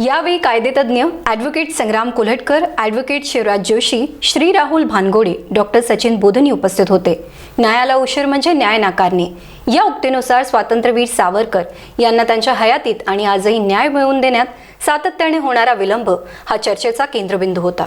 यावेळी कायदेतज्ञ advocate Sangram Kolhatkar advocate Shivraj Joshi Shri Rahul Bhangode doctor Sachin Bodhani उपस्थित होते. न्यायाला उशीर म्हणजे न्याय नाकारणे. या उक्तीनुसार स्वातंत्र्यवीर सावरकर यांना त्यांच्या हयातीत आणि आजही न्याय मिळवून देण्यात सातत्याने होणारा विलंब हा चर्चेचा केंद्रबिंदू होता.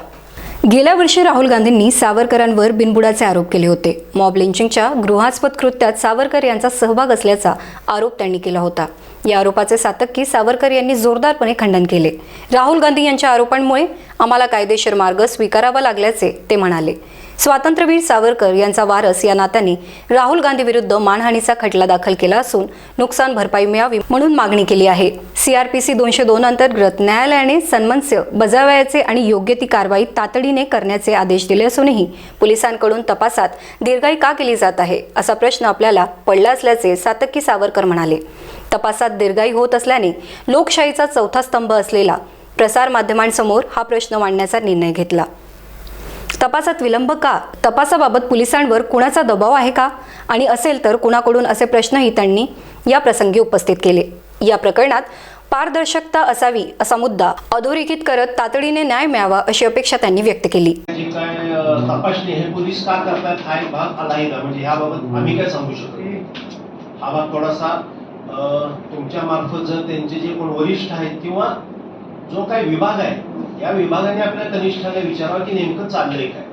गेल्या वर्षी राहुल गांधींनी सावरकरांवर बिनबुडाचे आरोप केले होते. मॉब लिंचिंगच्या गृहास्पद कृत्यात सावरकर यांचा सहभाग असल्याचा आरोप त्यांनी केला होता. या आरोपाचे सातक्की सावरकर यांनी जोरदारपणे खंडन केले. राहुल गांधी यांच्या आरोपांमुळे आम्हाला कायदेशीर मार्ग स्वीकारावा लागल्याचे ते म्हणाले. स्वातंत्र्यवीर सावरकर यांचा वारस या नात्याने राहुल गांधी विरुद्ध मानहानीचा खटला दाखल केला असून नुकसान भरपाई मिळावी म्हणून मागणी केली आहे. सीआरपीसी दोनशे दोन अंतर्गत न्यायालयाने सन्मनस्य बजावायचे आणि योग्य ती कारवाई तातडीने करण्याचे आदेश दिले असूनही पोलिसांकडून तपासात दीर्घाई का केली जात आहे असा प्रश्न आपल्याला पडला असल्याचे सातक्की सावरकर म्हणाले. तपासात दीर्घाई होत असल्याने लोकशाहीचा चौथा स्तंभ असलेला प्रसारमाध्यमांसमोर हा प्रश्न मांडण्याचा निर्णय घेतला. तपासात विलंब का? तपासाबाबत पोलिसांवर कुणाचा दबाव आहे का? आणि असेल तर कुणाकडून असे प्रश्नही त्यांनी या प्रसंगी उपस्थित केले. या प्रकरणात पारदर्शकता असावी असा मुद्दा अधोरेखित करत तातडीने न्याय मिळावा अशी अपेक्षा त्यांनी व्यक्त केली. तपासणी हे पोलीस का करतात हा एक भाग आलाही का? म्हणजे ह्याबाबत आम्ही काय सांगू शकतो हा भाग थोडासा तुमच्या मार्फत जर त्यांचे जे कोण वरिष्ठ आहेत किंवा जो काही विभाग आहे या विभागाने आपल्या कनिष्ठाला विचारावं की नेमकं चाललंय काय?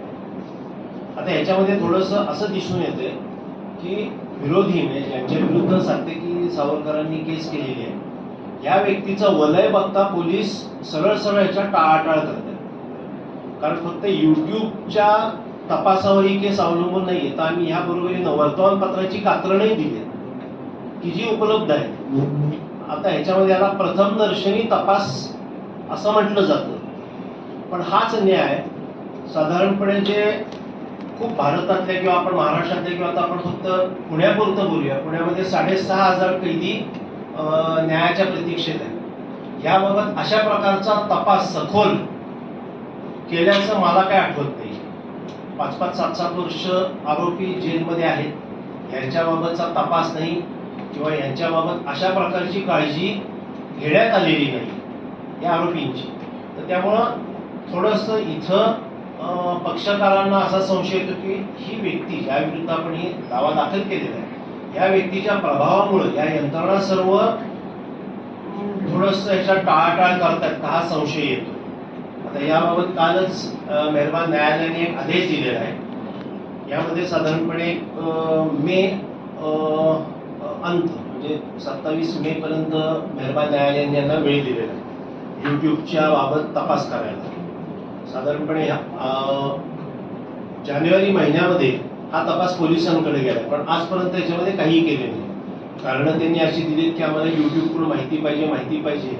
आता याच्यामध्ये थोडस असं दिसून येते की विरोधी म्हणजे यांच्या विरुद्ध सांगते की सावरकरांनी केस केलेली आहे. या व्यक्तीचं वलय बघता पोलीस सरळ सरळ याच्या टाळाटाळ करतात. कारण फक्त युट्यूबच्या तपासावर ही केस अवलंबून नाहीये. तर आम्ही ह्या बरोबरीनं वर्तमानपत्राची कात्रणही दिली की जी उपलब्ध आहे. आता ह्याच्यामध्ये याला प्रथम दर्शनी तपास असं म्हटलं जातं. पण हाच न्याय साधारणपणे जे खूप भारतातल्या किंवा आपण महाराष्ट्रातल्या किंवा आता आपण फक्त पुण्यापुरतं बोलूया. पुण्यामध्ये साडेसहा हजार कैदी न्यायाच्या प्रतीक्षेत आहे. याबाबत अशा प्रकारचा तपास सखोल केल्याचं मला काय आठवत नाही. पाच पाच सात सात वर्ष आरोपी जेलमध्ये आहेत. यांच्याबाबतचा तपास नाही किंवा यांच्याबाबत अशा प्रकारची काळजी घेण्यात आलेली नाही या आरोपींची. तर त्यामुळं थोडंसं इथं पक्षकारांना असा संशय येतो की ही व्यक्ती ज्याविरुद्ध आपण ही दावा दाखल केलेला आहे या व्यक्तीच्या प्रभावामुळे या यंत्रणा सर्व थोडस याच्या टाळाटाळ करतात हा संशय येतो. आता याबाबत कालच मेहरबान न्यायालयाने एक आदेश दिलेला आहे. यामध्ये साधारणपणे मे अंत म्हणजे सत्तावीस मे पर्यंत मेहरबान न्यायालयाने यांना वेळ दिलेला आहे. युट्यूबच्या बाबत तपास करायला. साधारणपणे जानेवारी महिन्यामध्ये हा तपास पोलिसांकडे गेला. पण आजपर्यंत याच्यामध्ये काहीही केले नाही. कारण त्यांनी अशी दिलीत की आम्हाला युट्यूबकडून माहिती पाहिजे माहिती पाहिजे.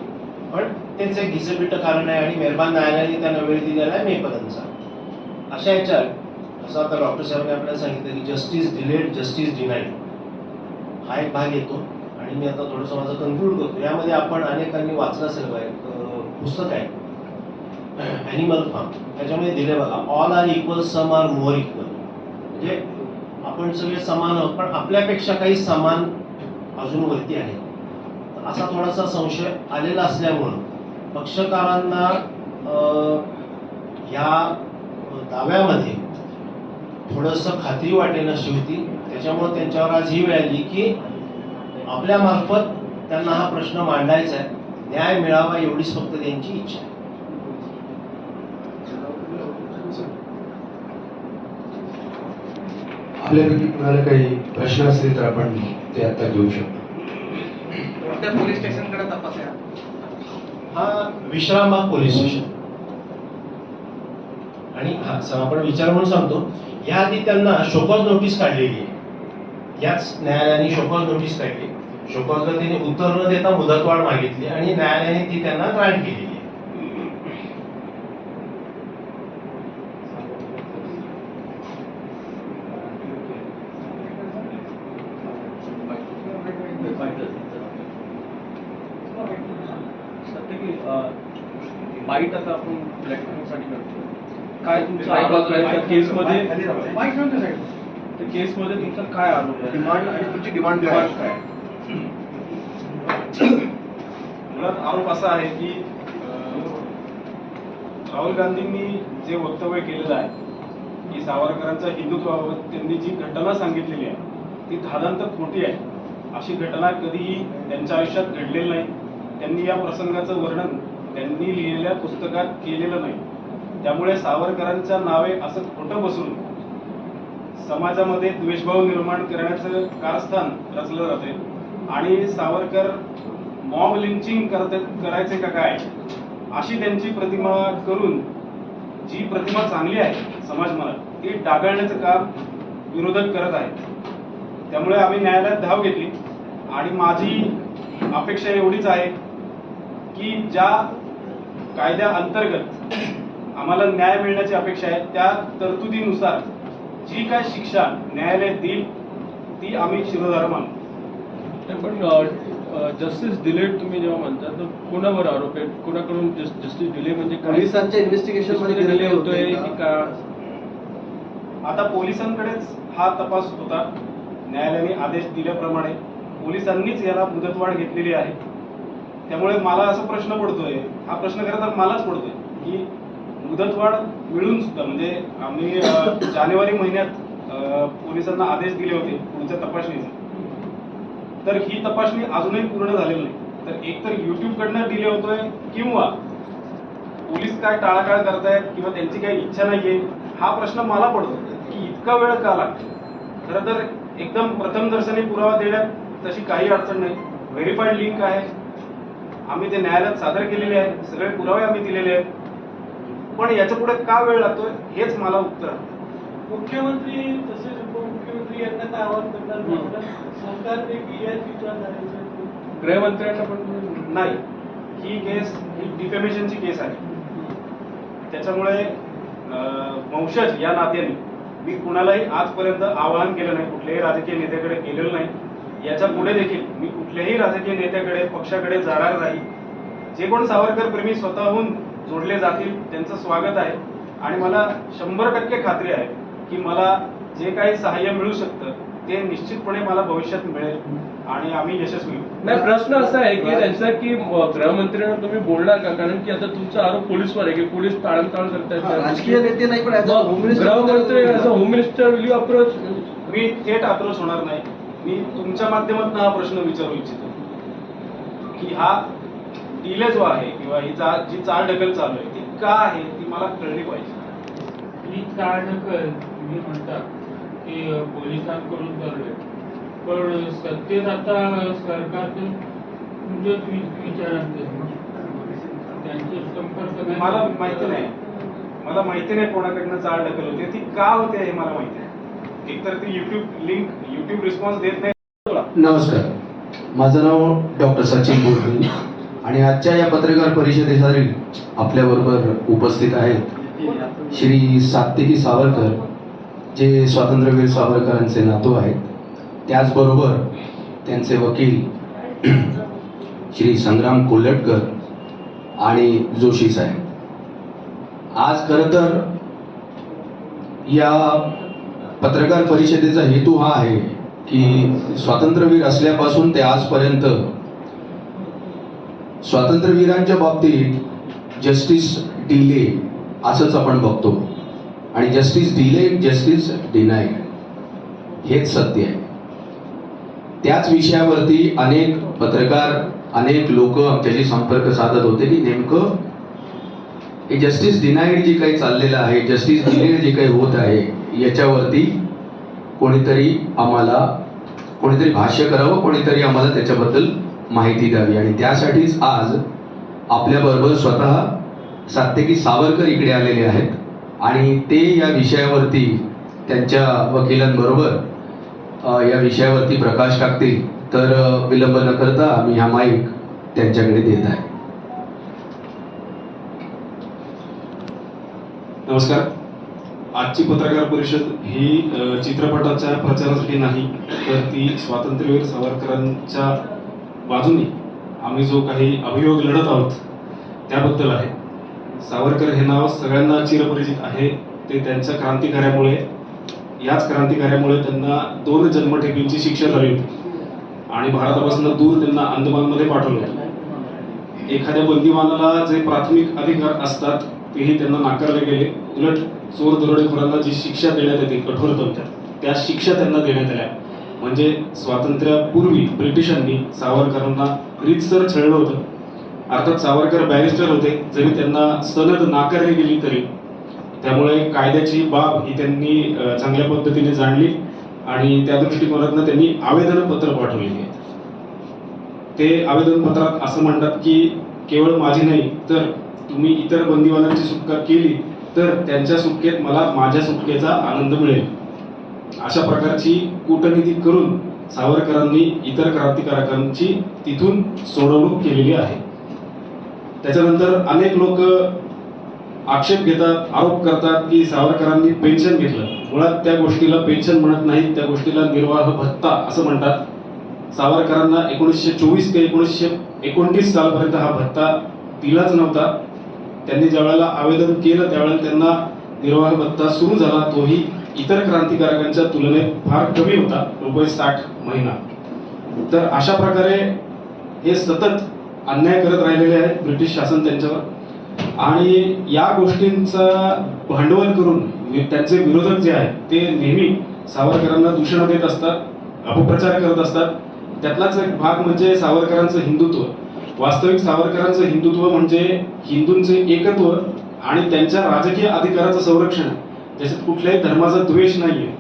पण त्यांचं एक घिसपिट कारण आहे आणि मेहरबान न्यायालयाने त्यांना वेळ दिलेला आहे मेपर्यंतचा अशा याच्यात असं आता डॉक्टर साहेबांनी आपल्याला सांगितलं की जस्टिस डिलेड जस्टिस डिनाईड हा एक भाग येतो आणि मी आता थोडंसं माझं कन्क्लूड करतो. यामध्ये आपण अनेकांनी वाचलं असेल एक पुस्तक आहे. ॲनिमल फार्म त्याच्यामध्ये दिले बघा all are equal some are more equal म्हणजे आपण सगळे समान आहोत पण आपल्यापेक्षा काही समान अजून वरती आहे. असा थोडासा संशय आलेला असल्यामुळं पक्षकारांना ह्या दाव्यामध्ये थोडंसं खात्री वाटेल अशी होती. त्याच्यामुळे त्यांच्यावर आज ही वेळ आली की आपल्या मार्फत त्यांना हा प्रश्न मांडायचा आहे. न्याय मिळावा एवढीच फक्त त्यांची इच्छा आहे. आपल्यापैकी कुणाला काही प्रश्न असतील तर आपण ते आता घेऊ शकतो. पोलीस स्टेशनकडे तपास हा विश्रामबाग पोलीस स्टेशन. आणि हा आपण विचार म्हणून सांगतो याआधी त्यांना शोकॉज नोटीस काढलेली आहे. याच न्यायालयाने शोकॉज नोटीस काढली शोकॉजला त्यांनी उत्तर न देता मुदतवाढ मागितली आणि न्यायालयाने ती त्यांना ग्रांट केलेली आहे बाईट आता आपण प्लॅटफॉर्मसाठी करतो. काय तुमचा केसमध्ये त्या केसमध्ये तुमचा काय आरोप आहे? डिमांड आणि तुमची डिमांड काय डिमांड काय मुळात आरोप असा आहे की राहुल गांधींनी जे वक्तव्य केलेलं आहे की सावरकरांच्या हिंदुत्वाबाबत त्यांनी जी घटना सांगितलेली आहे ती धादांत खोटी आहे. अशी घटना कधीही त्यांच्या आयुष्यात घडलेली नाही. त्यांनी या प्रसंगाचं वर्णन त्यांनी लिहिलेल्या पुस्तकात केलेलं नाही. त्यामुळे सावरकरांच्या नावे असं खोटं बसून समाजामध्ये द्वेषभाव निर्माण करण्याचं कारस्थान रचलं जाते आणि सावरकर मॉब लिंचिंग करत करायचे का काय अशी त्यांची प्रतिमा करून जी प्रतिमा चांगली आहे समाज मनात ती डागाळण्याचं काम विरोधक करत आहेत. त्यामुळे आम्ही न्यायालयात धाव घेतली. आणि माझी अपेक्षा एवढीच आहे की ज्या कायद्या अंतर्गत आम्हाला न्याय मिळण्याची अपेक्षा आहे त्या तरतुदीनुसार जी काय शिक्षा न्यायालय देईल ती आम्ही शिरोधार मानू. पण जस्टिस डिलेड तुम्ही जेव्हा म्हणता तर कोणावर आरोप आहे? कोणाकडून जस्टिस डिले म्हणजे? पोलिसांच्या इन्व्हेस्टिगेशनमध्ये डिले होतोय? का? आता पोलिसांकडेच हा तपास होता. न्यायालयाने आदेश दिल्याप्रमाणे पोलिसांनीच याला मुदतवाढ घेतलेली आहे. त्यामुळे मला असा प्रश्न पडतोय. हा प्रश्न खरं तर मलाच पडतोय. की मुदतवाढ मिळून सुद्धा म्हणजे आम्ही जानेवारी महिन्यात पोलिसांना आदेश दिले होते पुढच्या तपासणीचे. तर ही तपासणी अजूनही पूर्ण झालेली नाही. तर एकतर युट्यूबकडनं डिले होतोय किंवा पोलीस काय टाळाटाळ करतायत किंवा त्यांची काही इच्छा नाहीये हा प्रश्न मला पडतो की इतका वेळ का लागतो खरं तर एकदम प्रथम दर्शनी पुरावा देण्यात तशी काही अडचण नाही. व्हेरीफाईड लिंक आहे. आम्ही ते न्यायालयात सादर केलेले आहे सगळे पुरावे आम्ही दिलेले आहेत पण याच्यापुढे का वेळ लागतोय हेच मला उत्तर आहे. मुख्यमंत्री तसेच उपमुख्यमंत्री यांना काय आवाहन करणार तुम्हाला? सरकारने की या चित्रात गृहमंत्र्यांना पण नाही ही केस ही डिफेमेशनची केस आहे त्याच्यामुळे अं, वंशज या नात्याने मी कुणालाही आजपर्यंत आवाहन केलं नाही कुठल्याही राजकीय नेत्याकडे गेलेलो नाही याच्यापुढे देखील मी कुठल्याही राजकीय नेत्याकडे पक्षाकडे जाणार नाही. जे कोण सावरकर प्रेमी स्वतःहून जोडले जातील त्यांचं स्वागत आहे. आणि मला शंभर टक्के खात्री आहे की मला जे काही सहाय्य मिळू शकतं ते निश्चितपणे मला भविष्यात मिळेल. आणि आम्ही यशस्वी नाही प्रश्न असा आहे की त्यांचा की गृहमंत्र्यांना तुम्ही बोलणार का? कारण की आता तुमचा आरोप पोलीसवर आहे की पोलीस टाळमटाळ करतायत. राजकीय नेते नाही पण गृहमंत्री home minister will you approach मी थेट अप्रोच होणार नाही. मी तुमच्या माध्यमातून हा प्रश्न विचारू इच्छितो. की हा डिले जो आहे किंवा ही चा जी चाल ढकल चालू आहे ती का आहे ती मला कळली पाहिजे. ही ढकल तुम्ही म्हणता की पोलिसांकडून चालू आहे पण सत्तेत आता सरकारचं तुमच्याच वि- विचारांचं त्यांचे संपर्क. मला माहिती नाही. मला माहिती नाही कोणाकडनं चाल ढकल होते. ती का होते हे मला माहिती एकतर ती युट्यूब लिंक युट्यूब रिस्पॉन्स देत नाही. नमस्कार. माझं नाव डॉक्टर सचिन बोरगे आणि आजच्या या पत्रकार परिषदेसाठी आपल्याबरोबर उपस्थित आहेत श्री सात्विकी सावरकर जे स्वातंत्र्यवीर सावरकरांचे नातू आहेत. त्याचबरोबर त्यांचे वकील श्री संग्राम कोल्हटकर आणि जोशी साहेब. आज खरं तर या पत्रकार परिषदेचा हेतू हा आहे की स्वातंत्र्यवीर असल्यापासून ते आजपर्यंत स्वातंत्र्यवीरांच्या बाबतीत जस्टिस डिले असंच आपण बघतो. आणि जस्टिस डिले जस्टिस डिनाय हेच सत्य आहे. त्याच विषयावरती अनेक पत्रकार अनेक लोक आमच्याशी संपर्क साधत होते की नेमकं हे जस्टिस डिनाईड जे काही चाललेलं आहे जस्टिस डिले जे काही होत आहे याच्यावरती कोणीतरी आम्हाला कोणीतरी भाष्य करावं कोणीतरी आम्हाला त्याच्याबद्दल माहिती द्यावी. आणि त्यासाठीच आज आपल्याबरोबर स्वतः सात्यकी सावरकर इकडे आलेले आहेत. आणि ते या विषयावरती त्यांच्या वकिलांबरोबर या विषयावरती प्रकाश टाकतील. तर विलंब न करता आम्ही हा माईक त्यांच्याकडे देत आहे. नमस्कार. आजची पत्रकार परिषद ही चित्रपटाच्या प्रचारासाठी नाही तर ती स्वातंत्र्यवीर सावरकरांच्या बाजूने आम्ही जो काही अभियोग लढत आहोत त्याबद्दल आहे. सावरकर हे नाव सगळ्यांना चिरपरिचित आहे. ते त्यांच्या क्रांतिकार्यामुळे याच क्रांतिकार्यामुळे त्यांना दोन जन्मठेपींची शिक्षा झाली होती. आणि भारतापासून दूर त्यांना अंदमानमध्ये पाठवलं होतं. एखाद्या बंदीवानाला जे प्राथमिक अधिकार असतात तेही त्यांना नाकारले गेले. उलट चोर दरोडेखोरांना जी शिक्षा देण्यात येते कठोरतम त्या शिक्षा त्यांना देण्यात आल्या. म्हणजे स्वातंत्र्यापूर्वी ब्रिटिशांनी सावरकरांना रीतसर छळलं होतं. अर्थात सावरकर बॅरिस्टर होते. जरी त्यांना सनद नाकारली गेली तरी. त्यामुळे कायद्याची बाब ही त्यांनी चांगल्या पद्धतीने जाणली आणि त्या दृष्टिकोनातनं त्यांनी आवेदनपत्र पाठवलेली आहेत. ते आवेदन पत्रात असं म्हणतात की केवळ माझी नाही तर तुम्ही इतर बंदीवानांची सुटका केली तर त्यांच्या सुटकेत मला माझ्या सुटकेचा आनंद मिळेल. अशा प्रकारची कूटनीती करून सावरकरांनी इतर क्रांतिकारकांची तिथून सोडवणूक केलेली आहे. त्याच्यानंतर अनेक लोक आक्षेप घेतात आरोप करतात की सावरकरांनी पेन्शन घेतलं. मुळात त्या गोष्टीला पेन्शन म्हणत नाहीत त्या गोष्टीला निर्वाह भत्ता असं म्हणतात. सावरकरांना एकोणीसशे चोवीस ते एकोणीसशे एकोणतीस सालपर्यंत हा भत्ता दिलाच नव्हता. त्यांनी ज्यावेळेला आवेदन केलं त्यावेळेला त्यांना निर्वाह भत्ता सुरू झाला तोही इतर क्रांतिकारकांच्या तुलनेत फार कमी होता रुपये साठ महिना. तर अशा प्रकारे हे सतत अन्याय करत राहिलेले आहेत ब्रिटिश शासन त्यांच्यावर. आणि या गोष्टींचा भांडवल करून त्यांचे विरोधक जे आहेत ते नेहमी सावरकरांना दूषण देत असतात अपप्रचार करत असतात. त्यातलाच एक भाग म्हणजे सावरकरांचं हिंदुत्व. वास्तविक सावरकरांचं हिंदुत्व म्हणजे हिंदूंचे एकत्व आणि त्यांच्या राजकीय अधिकाराचं संरक्षण. ज्याच्यात कुठल्याही धर्माचा द्वेष नाहीये.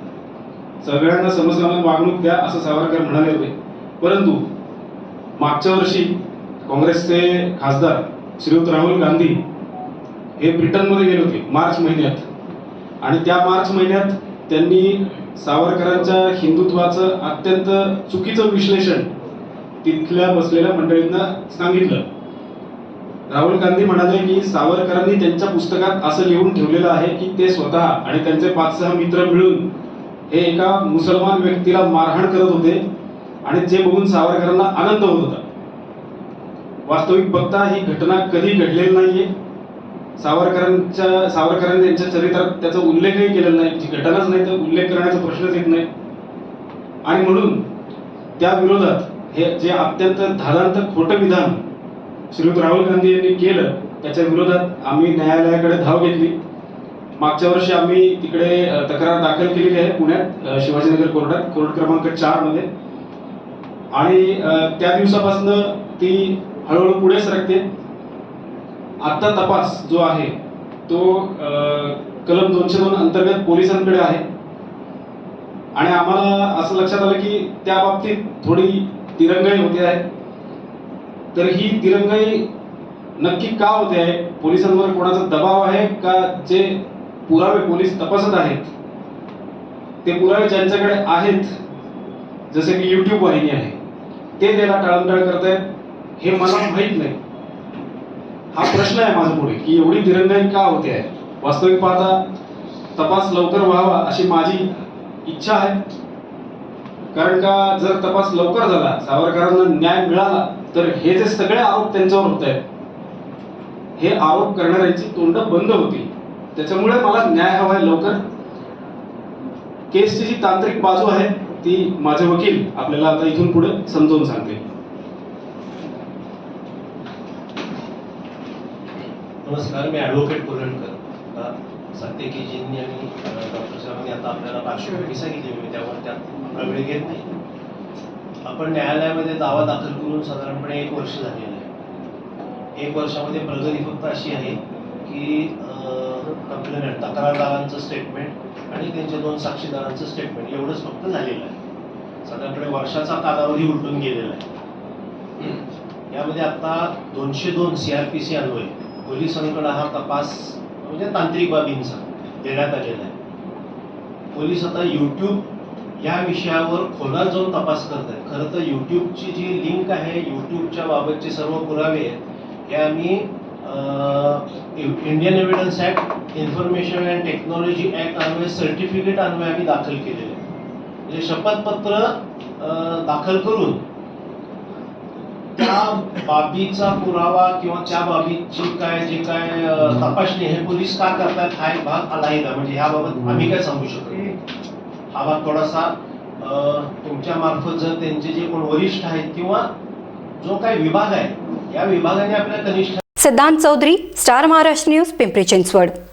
सगळ्यांना समसमान वागणूक द्या असं सावरकर म्हणाले होते. परंतु मागच्या वर्षी काँग्रेसचे खासदार श्रीयुत राहुल गांधी हे ब्रिटनमध्ये गेले होते मार्च महिन्यात. आणि त्या मार्च महिन्यात त्यांनी सावरकरांच्या हिंदुत्वाचं अत्यंत चुकीचं विश्लेषण तिथल्या बसलेल्या मंडळींना सांगितलं. राहुल गांधी म्हणाले की सावरकरांनी त्यांच्या पुस्तकात असं लिहून ठेवलेलं आहे की ते स्वतः आणि त्यांचे पाच सहा मित्र मिळून हे एका मुसलमान व्यक्तीला मारहाण करत होते आणि जे बघून सावरकरांना आनंद होत होता. वास्तविक बघता ही घटना कधी घडलेली नाहीये. सावरकरांच्या सावरकरांनी त्यांच्या चरित्रात त्याचा उल्लेखही केलेला नाही. जी घटनाच नाही तर उल्लेख करण्याचा प्रश्नच येत नाही. आणि म्हणून त्या विरोधात हे जे अत्यंत धारांत खोटं विधान श्रीयुत राहुल गांधी यांनी केलं त्याच्या विरोधात आम्ही न्यायालयाकडे धाव घेतली. मागच्या वर्षी आम्ही तिकडे तक्रार दाखल केलेली आहे पुण्यात शिवाजीनगर कोर्टात कोर्ट क्रमांक चारमध्ये. आणि त्या दिवसापासून ती हळूहळू पुढे सरकते. आत्ता तपास जो आहे तो कलम दोनशे दोन अंतर्गत पोलिसांकडे आहे. आणि आम्हाला असं लक्षात आलं की त्या बाबतीत थोडी तिरंगाई होते आहे. तर ही तिरंगाई नक्की का होते आहे? पोलिसांवर कोणाचा दबाव आहे का? जे पुरावे पोलीस तपासत आहेत ते पुरावे ज्यांच्याकडे आहेत जसे की युट्यूब वाहिनी आहे ते त्याला टाळमटाळ आहेत हे मला माहीत नाही. हा प्रश्न आहे माझा पुढे की एवढी तिरंगाई का होते आहे? वास्तविक पाहता तपास लवकर व्हावा अशी माझी इच्छा आहे. कारण का जर तपास लवकर झाला सावरकरांना न्याय मिळाला तर हे जे सगळे आरोप त्यांच्यावर होत आहेत हे आरोप करणाऱ्यांची तोंड बंद होती त्याच्यामुळे मला न्याय हवा आहे लवकर. केसची जी तांत्रिक बाजू आहे ती माझे वकील आपल्याला आता इथून पुढे समजावून सांगते नमस्कार मी ॲडव्होकेट सत्यकेजींनी आणि डॉक्टर साहेबांनी आता आपल्याला पार्श्वभूमी सांगितली मी त्यावर त्यात आपला वेळ घेत नाही. आपण न्यायालयामध्ये दावा दाखल करून साधारणपणे एक वर्ष झालेलं आहे. एक वर्षामध्ये प्रगती फक्त अशी आहे की कंप्लेनंट तक्रारदारांचं स्टेटमेंट आणि त्यांच्या दोन साक्षीदारांचं स्टेटमेंट एवढंच फक्त झालेलं आहे. साधारणपणे वर्षाचा कालावधी उलटून गेलेला आहे. यामध्ये आता दोनशे दोन सीआरपीसी अन्वये पोलिसांकडे हा तपास म्हणजे तांत्रिक बाबींचा. देण्यात आलेला आहे. पोलीस आता यूट्यूब या विषयावर खोलात जाऊन तपास करत आहेत खरं तर यूट्यूबची जी लिंक आहे यूट्यूबच्या बाबतचे सर्व पुरावे आहेत हे आम्ही Indian evidence act information and technology act अन्वये certificate अन्वये आम्ही दाखल केलेले आहे म्हणजे शपथपत्र दाखल करून त्या बाबीचा पुरावा किंवा त्या बाबीची काय जे काय तपासणी हे पोलीस का करतात हा एक भाग अलाहिदा म्हणजे ह्याबाबत आम्ही काय सांगू शकत हा भाग थोडासा अ, तुमच्या मार्फत जर त्यांचे जे कोण वरिष्ठ आहेत किंवा जो काही विभाग आहे या विभागाने आपल्या कनिष्ठ सिद्धांत चौधरी स्टार महाराष्ट्र न्यूज पिंपरी चिंचवड.